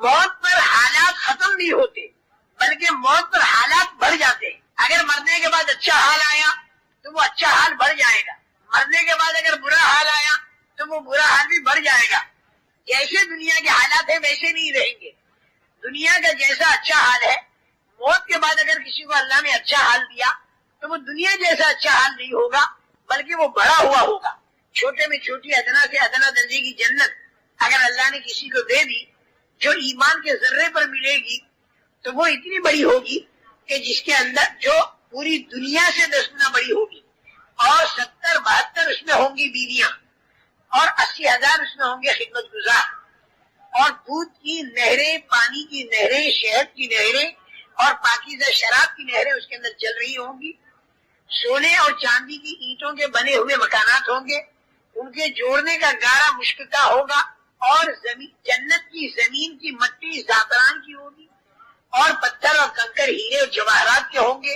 موت پر حالات ختم نہیں ہوتے، بلکہ موت پر حالات بڑھ جاتے۔ ہیں اگر مرنے کے بعد اچھا حال آیا، تو وہ اچھا حال بڑھ جائے گا۔ مرنے کے بعد اگر برا حال آیا، تو وہ برا حال بھی بڑھ جائے گا۔ جیسے دنیا کے حالات ہیں، ویسے نہیں رہیں گے۔ دنیا کا جیسا اچھا حال ہے، موت کے بعد اگر کسی کو اللہ نے اچھا حال دیا، تو وہ دنیا جیسا اچھا حال نہیں ہوگا، بلکہ وہ بڑا ہوا ہوگا۔ چھوٹے میں چھوٹی ادنا سے ادنا درجے کی جنت اگر اللہ نے کسی کو دے دی جو ایمان کے ذرے پر ملے گی، تو وہ اتنی بڑی ہوگی کہ جس کے اندر جو پوری دنیا سے دس گنا بڑی ہوگی۔ اور ستر، بہتر اس میں ہوں گی بیویاں، اور اسی ہزار اس میں ہوں گے خدمت گزار۔ اور دودھ کی نہریں، پانی کی نہریں، شہد کی نہریں اور پاکیزہ شراب کی نہریں اس کے اندر چل رہی ہوں گی۔ سونے اور چاندی کی اینٹوں کے بنے ہوئے مکانات ہوں گے۔ ان کے جوڑنے کا گارا مشکل کا ہوگا۔ اور زمین جنت کی زمین کی مٹی زعفران کی ہوگی، اور پتھر اور کنکر، ہیرے اور جواہرات کے ہوں گے،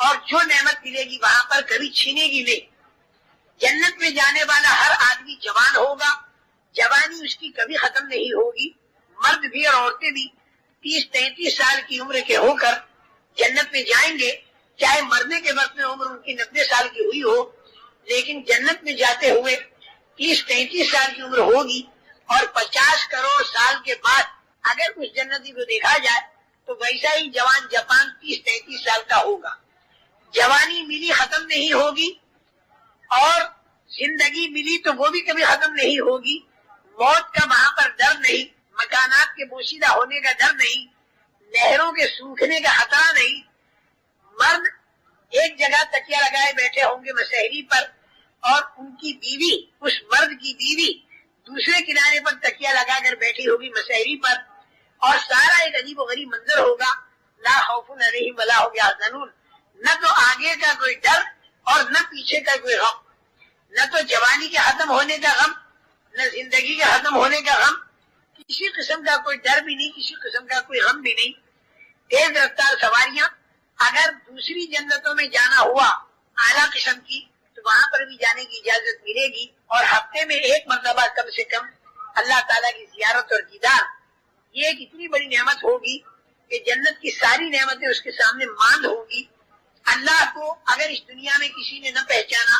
اور جو نعمت ملے گی وہاں پر کبھی چھینے گی نہیں۔ جنت میں جانے والا ہر آدمی جوان ہوگا، جوانی اس کی کبھی ختم نہیں ہوگی۔ مرد بھی اور عورتیں بھی تیس تینتیس سال کی عمر کے ہو کر جنت میں جائیں گے۔ چاہے مرنے کے وقت میں عمر ان کی نبے سال کی ہوئی ہو، لیکن جنت میں جاتے ہوئے تیس تینتیس سال کی عمر ہوگی اور پچاس کروڑ سال کے بعد اگر اس جنتی کو دیکھا جائے تو ویسا ہی جوان جاپان تیس تینتیس سال کا ہوگا۔ جوانی ملی ختم نہیں ہوگی اور زندگی ملی تو وہ بھی کبھی ختم نہیں ہوگی۔ موت کا وہاں پر ڈر نہیں، مکانات کے پوشیدہ ہونے کا ڈر نہیں، نہروں کے سوکھنے کا خطرہ نہیں۔ مرد ایک جگہ تکیا لگائے بیٹھے ہوں گے مشہری پر اور ان کی بیوی، اس مرد کی بیوی دوسرے کنارے پر تکیا لگا کر بیٹھی ہوگی مشہری پر اور سارا ایک عجیب و غریب منظر ہوگا۔ لا خوف علیہم ولا ہو گیا نہ تو آگے کا کوئی ڈر اور نہ پیچھے کا کوئی غم۔ نہ تو جوانی کے ختم ہونے کا غم، نہ زندگی کے ختم ہونے کا غم۔ کسی قسم کا کوئی ڈر بھی نہیں، کسی قسم کا کوئی غم بھی نہیں۔ تیز رفتار سواریاں۔ اگر دوسری جنتوں میں جانا ہوا اعلیٰ قسم کی وہاں پر بھی جانے کی اجازت ملے گی اور ہفتے میں ایک مرتبہ کم سے کم اللہ تعالیٰ کی زیارت اور دیدار یہ ایک اتنی بڑی نعمت ہوگی کہ جنت کی ساری نعمتیں اس کے سامنے ماند ہوگی۔ اللہ کو اگر اس دنیا میں کسی نے نہ پہچانا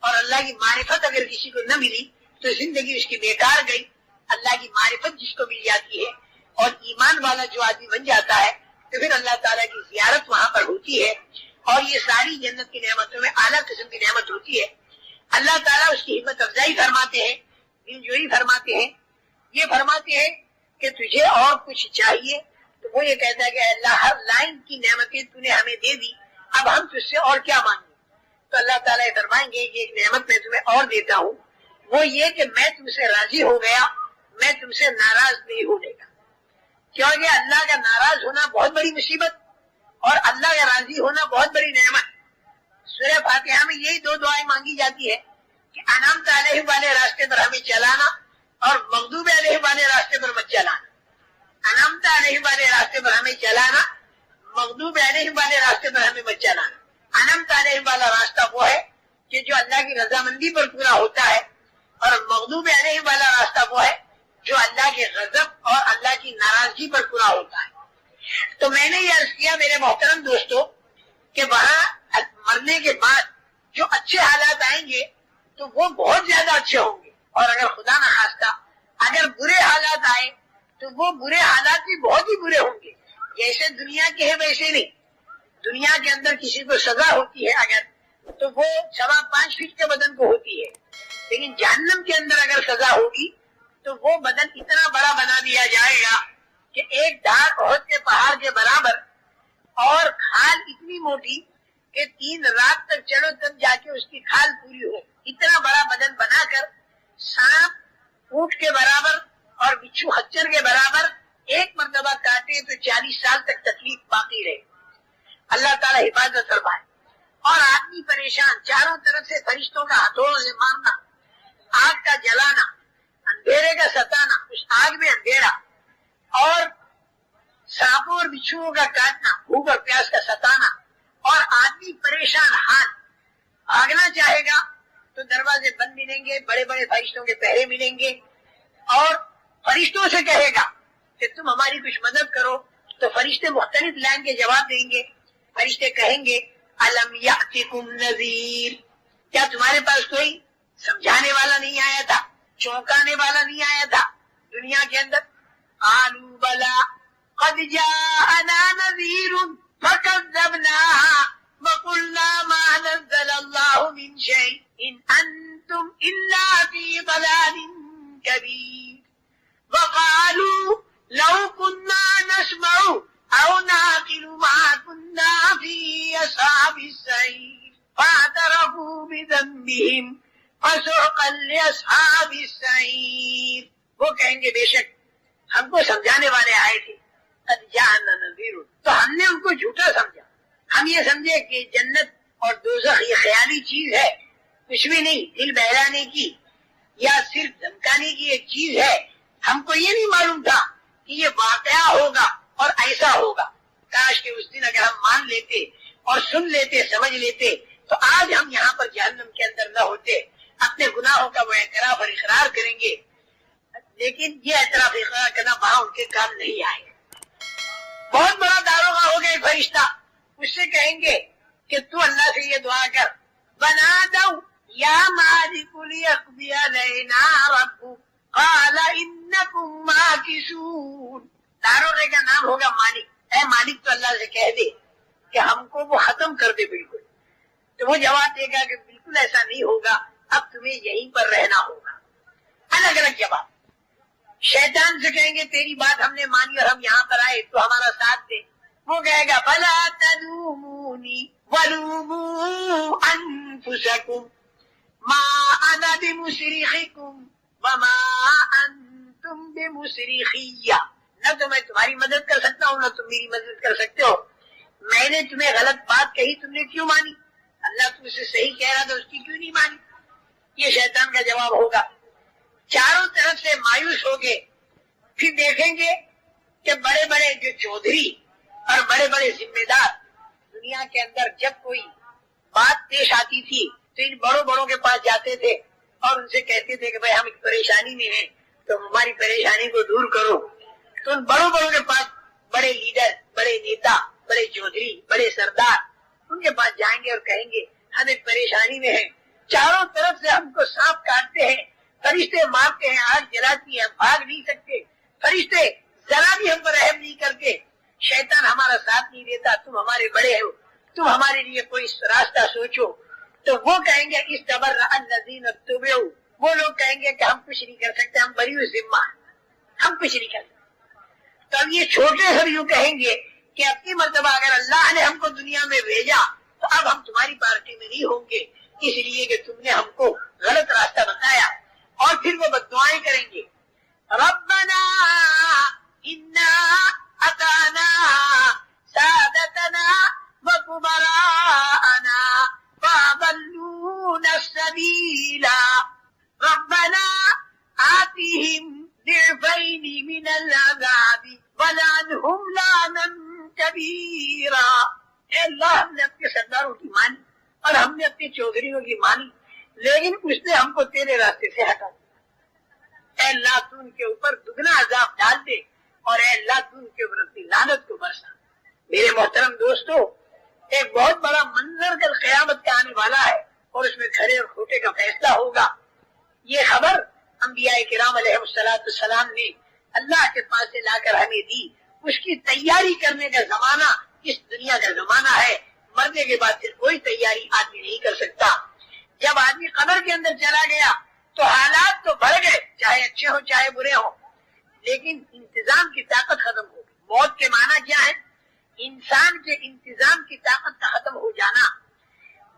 اور اللہ کی معرفت اگر کسی کو نہ ملی تو زندگی اس کی بیکار گئی۔ اللہ کی معرفت جس کو مل جاتی ہے اور ایمان والا جو آدمی بن جاتا ہے تو پھر اللہ تعالیٰ کی زیارت وہاں پر ہوتی ہے۔ اور یہ ساری جنت کی نعمتوں میں اعلیٰ قسم کی نعمت ہوتی ہے۔ اللہ تعالیٰ اس کی ہمت افزائی فرماتے ہیں، دل جوئی فرماتے ہیں۔ یہ فرماتے ہیں کہ تجھے اور کچھ چاہیے۔ تو وہ یہ کہتا ہے کہ اللہ، ہر لائن کی نعمتیں تو نے ہمیں دے دی، اب ہم تجھ سے اور کیا مانگیں؟ تو اللہ تعالیٰ یہ فرمائیں گے کہ ایک نعمت میں تمہیں اور دیتا ہوں۔ وہ یہ کہ میں تم سے راضی ہو گیا، میں تم سے ناراض نہیں ہونے کا۔ کیونکہ اللہ کا ناراض ہونا بہت بڑی مصیبت اور اللہ کا راضی ہونا بہت بڑی نعمت۔ سورہ فاتحہ میں یہی دو دعائیں مانگی جاتی ہے کہ انعام علیہ والے راستے پر ہمیں چلانا اور مغدوب علیہ والے راستے پر مت چلانا۔ انعام علیہ والے راستے پر ہمیں چلانا مغدوب علیہ والے راستے پر ہمیں مت چلانا۔ انعام علیہ والا راستہ وہ ہے کہ جو اللہ کی رضامندی پر پورا ہوتا ہے، اور مغدوب علیہ والا راستہ وہ ہے جو اللہ کے غضب اور اللہ کی ناراضگی پر پورا ہوتا ہے۔ تو میں نے یہ عرض کیا میرے محترم دوستو کہ وہاں مرنے کے بعد جو اچھے حالات آئیں گے تو وہ بہت زیادہ اچھے ہوں گے۔ اور اگر خدا نہ خاصتا اگر برے حالات آئے تو وہ برے حالات بھی بہت ہی برے ہوں گے۔ جیسے دنیا کے ہے ویسے نہیں۔ دنیا کے اندر کسی کو سزا ہوتی ہے اگر تو وہ سوا پانچ فٹ کے بدن کو ہوتی ہے۔ لیکن جہنم کے اندر اگر سزا ہوگی تو وہ بدن اتنا بڑا بنا دیا جائے گا کہ ایک دھار بہت کے پہاڑ کے برابر اور کھال اتنی موٹی کہ تین رات تک چلو تب جا کے اس کی کھال پوری ہو۔ اتنا بڑا بدن بنا کر سانپ اونٹ کے برابر اور بچھو ہچر کے برابر ایک مرتبہ کاٹے تو چالیس سال تک تکلیف باقی رہے۔ اللہ تعالیٰ حفاظت فرمائے۔ اور آدمی پریشان، چاروں طرف سے فرشتوں کا ہتھوڑوں سے مارنا، آگ کا جلانا، اندھیرے کا ستانا، اس آگ میں اندھیرا۔ اور سانپوں اور بچھوؤں کا کاٹنا بھوک اور پیاس کا ستانا اور آدمی پریشان حال۔ بھاگنا چاہے گا تو دروازے بند ملیں گے بڑے بڑے فرشتوں کے پہرے ملیں گے اور فرشتوں سے کہے گا کہ تم ہماری کچھ مدد کرو۔ تو فرشتے مختلف لائن کے جواب دیں گے۔ فرشتے کہیں گے، الم یاتکم نذیر کیا تمہارے پاس کوئی سمجھانے والا نہیں آیا تھا، چونکانے والا نہیں آیا تھا دنیا کے اندر؟ آلو بلا قد جاءنا نذیر فكذبنا وقلنا ما نزل الله من شيء إن أنتم إلا في ضلال كبير. وقالوا لو كنا نسمع أو ناقل ما كنا في أصحاب السعير فاعترفوا بذنبهم فسحقا لأصحاب السعير بے شک ہم کو سمجھانے والے آئے تھے تو ہم نے ان کو جھوٹا سمجھا۔ ہم یہ سمجھے کہ جنت اور دوزخ یہ خیالی چیز ہے، کچھ بھی نہیں، دل بہلانے کی یا صرف دھمکانے کی ایک چیز ہے۔ ہم کو یہ نہیں معلوم تھا کہ یہ واقعہ ہوگا اور ایسا ہوگا۔ کاش کے اس دن اگر ہم مان لیتے اور سن لیتے، سمجھ لیتے، تو آج ہم یہاں پر جہنم کے اندر نہ ہوتے۔ اپنے گناہوں کا وہ اعتراف اور اقرار کریں گے۔ لیکن یہ اعتراف اقرار کرنا وہاں ان کے کام نہیں آئے۔ بہت بڑا داروغہ ہو گئے فرشتہ۔ اس سے کہیں گے کہ تو اللہ سے یہ دعا کر۔ بنا دو۔ یا مالک لیقضی علینا ربک قال انکم ماکسون۔ داروغے کا نام ہوگا مالک۔ اے مالک تو اللہ سے کہہ دے کہ ہم کو وہ ختم کر دے بالکل۔ تو وہ جواب دے گا کہ بالکل ایسا نہیں ہوگا۔ اب تمہیں یہیں پر رہنا ہوگا۔ الگ الگ جواب۔ شیطان سے کہیں گے، تیری بات ہم نے مانی اور ہم یہاں پر آئے، تو ہمارا ساتھ دے۔ وہ کہے گا، بلا تدومونی ولومو انفسکم ما انا بمصریخکم وما انتم بمصریخیہ نہ تو میں تمہاری مدد کر سکتا ہوں، نہ تم میری مدد کر سکتے ہو۔ میں نے تمہیں غلط بات کہی، تم نے کیوں مانی؟ اللہ تم سے صحیح کہہ رہا تھا، اس کی کیوں نہیں مانی؟ یہ شیطان کا جواب ہوگا۔ چاروں طرف سے مایوس ہو گئے۔ پھر دیکھیں گے کہ بڑے بڑے جو چودھری اور بڑے بڑے ذمہ دار دنیا کے اندر جب کوئی بات پیش آتی تھی تو ان بڑوں بڑوں کے پاس جاتے تھے اور ان سے کہتے تھے کہ بھائی ہم ایک پریشانی میں ہیں تو ہماری پریشانی کو دور کرو۔ تو ان بڑوں بڑوں کے پاس بڑے لیڈر، بڑے نیتا، بڑے چودھری، بڑے سردار ان کے پاس جائیں گے اور کہیں گے، ہم ایک پریشانی میں ہیں۔ چاروں طرف سے ہم کو سانپ کاٹتے ہیں۔ فرشتے مارتے ہیں آگ جلاتی ہیں بھاگ نہیں سکتے۔ فرشتے، ذرا بھی ہم پر رحم نہیں کرتے۔ شیطان ہمارا ساتھ نہیں دیتا، تم ہمارے بڑے ہو۔ تم ہمارے لیے کوئی راستہ سوچو۔ تو وہ کہیں گے، اس ڈبر نظین وہ لوگ کہیں گے کہ ہم کچھ نہیں کر سکتے، ہم بری ذمہ ہم کچھ نہیں کر سکتے۔ تو اب یہ چھوٹے سب یوں کہیں گے کہ اپنی مرتبہ اگر اللہ نے ہم کو دنیا میں بھیجا، تو اب ہم تمہاری پارٹی میں نہیں ہوں گے۔ اس لیے کہ تم نے ہم کو غلط راستہ بتایا۔ اور پھر وہ بدوائیں کریں گے۔ ربنا انا اتانا سادتنا وكبراءنا فاضلونا السبيل۔ ربنا آتهم ضعفين من العذاب ولعنهم لعنا كبيرا۔ اے اللہ، ہم نے اپنے سرداروں کی مانی اور ہم نے اپنی چودھریوں کی مانی۔ لیکن اس نے ہم کو تیرے راستے سے ہٹا دیا۔ اے اللہ، تو ان کے اوپر دگنا عذاب ڈال دے اور اے اللہ، تو ان کے اوپر اپنی لانت کو برسا۔ میرے محترم دوستو، ایک بہت بڑا منظر کل قیامت کا آنے والا ہے اور اس میں کھڑے اور کھوٹے کا فیصلہ ہوگا۔ یہ خبر انبیاء کرام علیہ السلام نے اللہ کے پاس سے لا کر ہمیں دی۔ اس کی تیاری کرنے کا زمانہ اس دنیا کا زمانہ ہے۔ مرنے کے بعد پھر کوئی تیاری آدمی نہیں کر سکتا۔ جب آدمی قبر کے اندر چلا گیا تو حالات تو بڑھ گئے، چاہے اچھے ہوں، چاہے برے ہوں۔ لیکن انتظام کی طاقت ختم ہو گئی۔ موت کے معنی کیا ہے؟ انسان کے انتظام کی طاقت کا ختم ہو جانا۔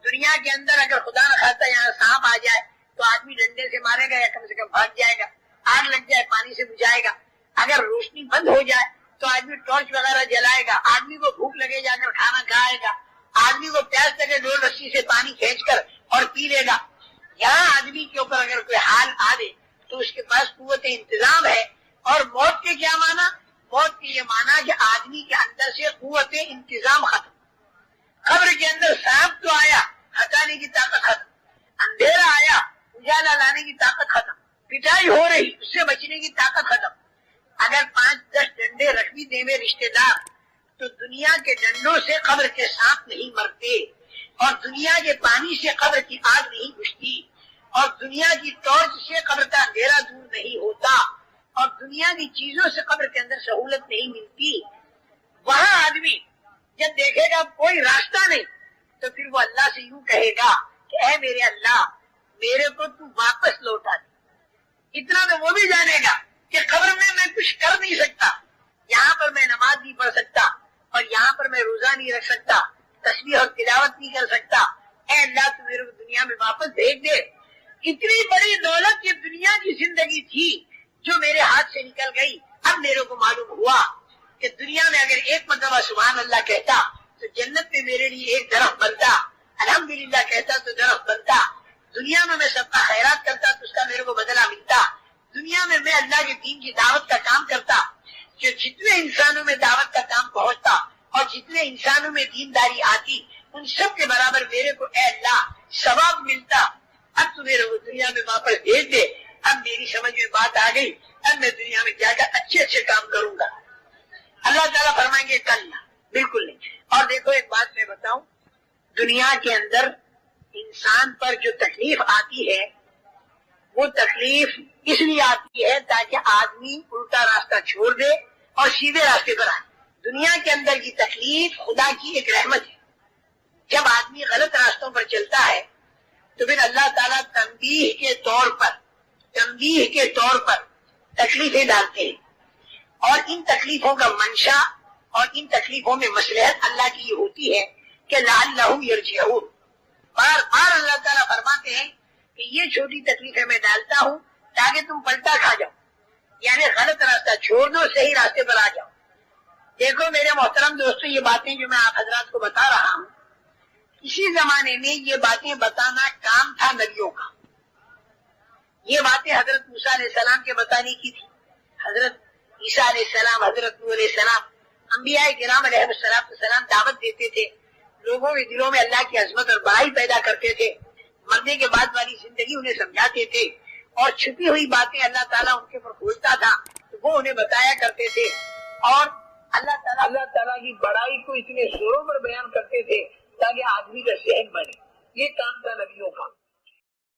دنیا کے اندر اگر خدا نہ یہاں سانپ آ جائے تو آدمی ڈنڈے سے مارے گا یا کم سے کم بھاگ جائے گا۔ آگ لگ جائے، پانی سے بجھائے گا۔ اگر روشنی بند ہو جائے تو آدمی ٹارچ وغیرہ جلائے گا۔ آدمی کو بھوک لگے جا کر کھانا کھائے گا۔ آدمی کو پیاس لگے ڈول رسی سے پانی کھینچ کر اور پی لے گا۔ یہاں آدمی کے اوپر اگر کوئی حال آ دے تو اس کے پاس قوت انتظام ہے۔ اور موت کے کیا مانا موت کے یہ مانا کہ آدمی کے اندر سے قوت انتظام ختم۔ خبر کے اندر سانپ تو آیا، ہٹانے کی طاقت ختم۔ اندھیرا آیا، اجالا لانے کی طاقت ختم۔ پٹائی ہو رہی، اس سے بچنے کی طاقت ختم۔ اگر پانچ، دس ڈنڈے رکھ بھی دے رشتے دار، تو دنیا کے ڈنڈوں سے قبر کے ساتھ نہیں مرتے۔ اور دنیا کے پانی سے قبر کی آگ نہیں بجھتی۔ اور دنیا کی ٹارچ سے قبر کا اندھیرا دور نہیں ہوتا۔ اور دنیا کی چیزوں سے قبر کے اندر سہولت نہیں ملتی۔ وہاں آدمی جب دیکھے گا کوئی راستہ نہیں، تو پھر وہ اللہ سے یوں کہے گا کہ اے میرے اللہ، میرے کو تو واپس لوٹا دے۔ اتنا تو وہ بھی جانے گا کہ قبر میں میں کچھ کر نہیں سکتا۔ یہاں پر میں نماز نہیں پڑھ سکتا اور یہاں پر میں روزہ نہیں رکھ سکتا۔ تصویر اور تلاوت نہیں کر سکتا۔ اے اللہ، تو میرے کو دنیا میں واپس بھیج دے۔ اتنی بڑی دولت یہ دنیا کی زندگی تھی جو میرے ہاتھ سے نکل گئی۔ اب میرے کو معلوم ہوا کہ دنیا میں اگر ایک مرتبہ سبحان اللہ کہتا، تو جنت میں میرے لیے ایک درخت بنتا۔ الحمدللہ کہتا تو درخت بنتا۔ دنیا میں میں سب کا خیرات کرتا، تو اس کا میرے کو بدلہ ملتا۔ دنیا میں میں اللہ کے دین کی دعوت کا کام کرتا، جو جتنے انسانوں میں دعوت کا کام پہنچتا اور جتنے انسانوں میں دینداری آتی، ان سب کے برابر میرے کو اے اللہ ثواب ملتا۔ اب تو میرے کو دنیا میں واپس بھیج دے۔ اب میری سمجھ میں بات آ گئی۔ اب میں دنیا میں جا کر اچھے اچھے کام کروں گا۔ اللہ تعالیٰ فرمائیں گے، کل نہ۔ بالکل نہیں۔ اور دیکھو، ایک بات میں بتاؤں۔ دنیا کے اندر انسان پر جو تکلیف آتی ہے، وہ تکلیف اس لیے آتی ہے تاکہ آدمی الٹا راستہ چھوڑ دے اور سیدھے راستے پر آئے۔ دنیا کے اندر کی تکلیف خدا کی ایک رحمت ہے۔ جب آدمی غلط راستوں پر چلتا ہے، تو پھر اللہ تعالیٰ تنبیہ کے طور پر، تنبیہ کے طور پر تکلیفیں ڈالتے ہیں۔ اور ان تکلیفوں کا منشا اور ان تکلیفوں میں مسلحت اللہ کی یہ ہوتی ہے کہ لال لہو یرجعون۔ بار بار اللہ تعالیٰ فرماتے ہیں کہ یہ چھوٹی تکلیفیں میں ڈالتا ہوں تاکہ تم پلٹا کھا جاؤ۔ یعنی غلط راستہ چھوڑ دو، صحیح راستے پر آ جاؤ۔ دیکھو میرے محترم دوستوں یہ باتیں جو میں آپ حضرات کو بتا رہا ہوں، اسی زمانے میں یہ باتیں بتانا کام تھا نبیوں کا۔ یہ باتیں حضرت موسیٰ علیہ السلام کے بتانے کی تھی حضرت عیسیٰ علیہ السلام، حضرت نور علیہ السلام، انبیاء کرام علیہ السلام السلام دعوت دیتے تھے۔ لوگوں کے دلوں میں اللہ کی عظمت اور بڑائی پیدا کرتے تھے۔ مرنے کے بعد والی زندگی انہیں سمجھاتے تھے۔ اور چھپی ہوئی باتیں اللہ تعالیٰ ان کے اوپر کھولتا تھا، تو وہ انہیں بتایا کرتے تھے۔ اور اللہ تعالیٰ اللہ تعالیٰ کی بڑائی کو اتنے زوروں پر بیان کرتے تھے تاکہ آدمی کا ذہن بنے۔ یہ کام تھا نبیوں کا۔